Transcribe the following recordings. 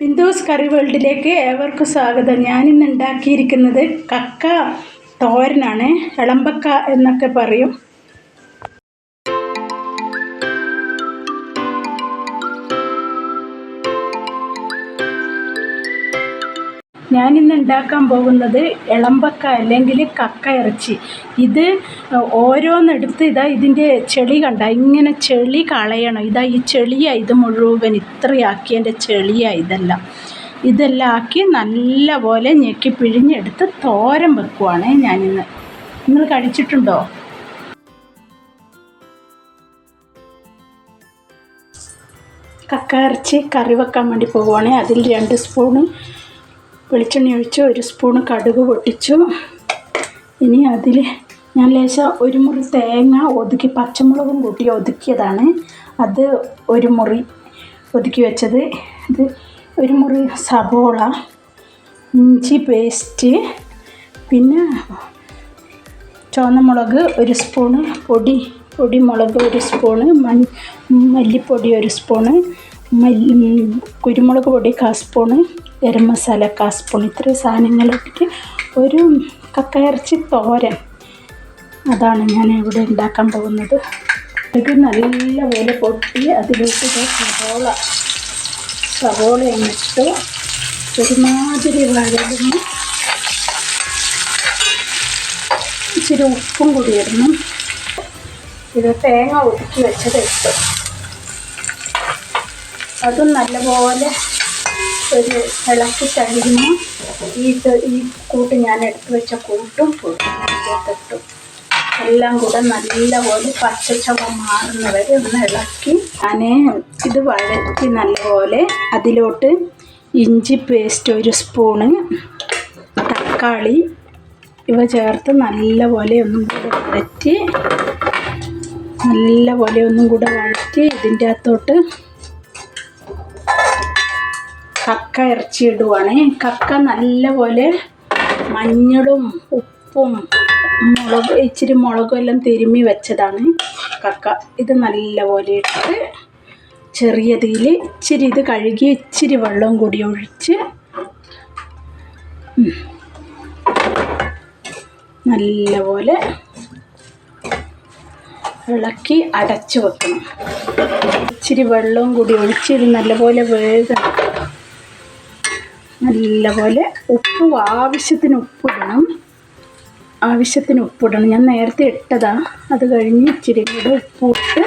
ബിന്ദുസ് കറി വേൾഡിലേക്ക് ഏവർക്കും സ്വാഗതം. ഞാനിന്ന് ഉണ്ടാക്കിയിരിക്കുന്നത് കക്ക തോരനാണ്. ഇളമ്പക്ക എന്നൊക്കെ പറയും. ഞാനിന്ന് ഉണ്ടാക്കാൻ പോകുന്നത് ഇളമ്പക്ക അല്ലെങ്കിൽ കക്ക ഇറച്ചി. ഇത് ഓരോന്നെടുത്ത് ഇതാ ഇതിന്റെ ചെളി കണ്ട ഇങ്ങനെ ചെളി കളയണം. ഇതാ ഈ ചെളിയാണ് ഇത് മുഴുവൻ ഇത്രയാക്കി എന്റെ ചെളിയാണ് ഇതെല്ലാം. ഇതെല്ലാം ആക്കി നല്ലപോലെ ഞെക്കി പിഴിഞ്ഞെടുത്ത് തോരൻ വെക്കുവാണ് ഞാനിന്ന്. നിങ്ങൾ കഴിച്ചിട്ടുണ്ടോ? കക്ക ഇറച്ചി കറി വെക്കാൻ വേണ്ടി പോവുകയാണെങ്കിൽ അതിൽ രണ്ട് സ്പൂണ് വെളിച്ചെണ്ണ ഒഴിച്ച് ഒരു സ്പൂണ് കടുക് പൊട്ടിച്ചു. ഇനി അതിൽ ഞാൻ ലേശം ഒരു മുറി തേങ്ങ ഒതുക്കി പച്ചമുളകും കൂട്ടി ഒതുക്കിയതാണ്. അത് ഒരു മുറി ഒതുക്കി വെച്ചത്. ഇത് ഒരു മുറി സബോള ഇഞ്ചി പേസ്റ്റ് പിന്നെ ചുവന്ന മുളക് ഒരു സ്പൂണ് പൊടി പൊടി മുളക് ഒരു സ്പൂണ് മൺ മല്ലിപ്പൊടി ഒരു സ്പൂണ് കുരുമുളക് പൊടി കാ സ്പൂണ് ഗരം മസാല കാസ്പൂൺ ഇത്രയും സാധനങ്ങളിട്ടിട്ട് ഒരു കക്ക ഇറച്ചി തോരൻ. അതാണ് ഞാൻ ഇവിടെ ഉണ്ടാക്കാൻ പോകുന്നത്. ഇത് നല്ലപോലെ പൊട്ടി അതിലേക്ക് സവോള. സവോള എന്നിട്ട് ഒരുമാതിരി വഴലുന്നു ഇച്ചിരി ഉപ്പും കൂടി ഇത് തേങ്ങ ഒതുക്കി വെച്ചത് ഇട്ടു. അതും നല്ലപോലെ ഒരു ഇളക്കി കഴിയുമ്പോൾ ഈ ഈ കൂട്ട് ഞാൻ എടുത്തു വെച്ച കൂട്ടും ചേർത്തിട്ടു എല്ലാം കൂടെ നല്ലപോലെ പച്ചച്ചവ മാറുന്നവരെ ഒന്ന് ഇളക്കി ഞാൻ ഇത് വഴറ്റി നല്ലപോലെ അതിലോട്ട് ഇഞ്ചി പേസ്റ്റ് ഒരു സ്പൂണ് തക്കാളി ഇവ ചേർത്ത് നല്ലപോലെ ഒന്നും കൂടെ വഴറ്റി നല്ലപോലെ ഒന്നും കൂടെ വഴറ്റി ഇതിന്റെ അകത്തോട്ട് കക്ക ഇറച്ചി ഇടുവാണ് കക്ക നല്ലപോലെ മഞ്ഞളും ഉപ്പും മുളക് ഇച്ചിരി മുളകും എല്ലാം തിരുമ്മി വെച്ചതാണ് കക്ക. ഇത് നല്ലപോലെ ഇട്ട് ചെറിയ തീയിൽ ഇച്ചിരി ഇത് കഴുകി ഇച്ചിരി വെള്ളം കൂടി ഒഴിച്ച്. നല്ലപോലെ ഇളക്കി അടച്ചു വെക്കണം. ഇച്ചിരി വെള്ളവും കൂടി ഒഴിച്ച് ഇത് നല്ലപോലെ വേഗം നല്ലപോലെ ഉപ്പ് ആവശ്യത്തിന് ഉപ്പിടണം. ആവശ്യത്തിന് ഉപ്പിടണം. ഞാൻ നേരത്തെ ഇട്ടതാ. അത് കഴിഞ്ഞ് ഇച്ചിരി കൂടെ ഉപ്പിട്ട്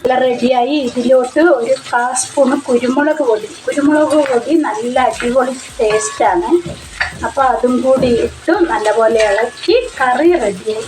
നല്ല റെഡിയായി ഇതിലോട്ട് ഒരു കാ സ്പൂണ് കുരുമുളക് പൊടി. കുരുമുളക് പൊടി നല്ല അടിപൊളി ടേസ്റ്റാണ് അപ്പോൾ അതും കൂടി ഇട്ട് നല്ലപോലെ ഇളക്കി കറി റെഡിയായി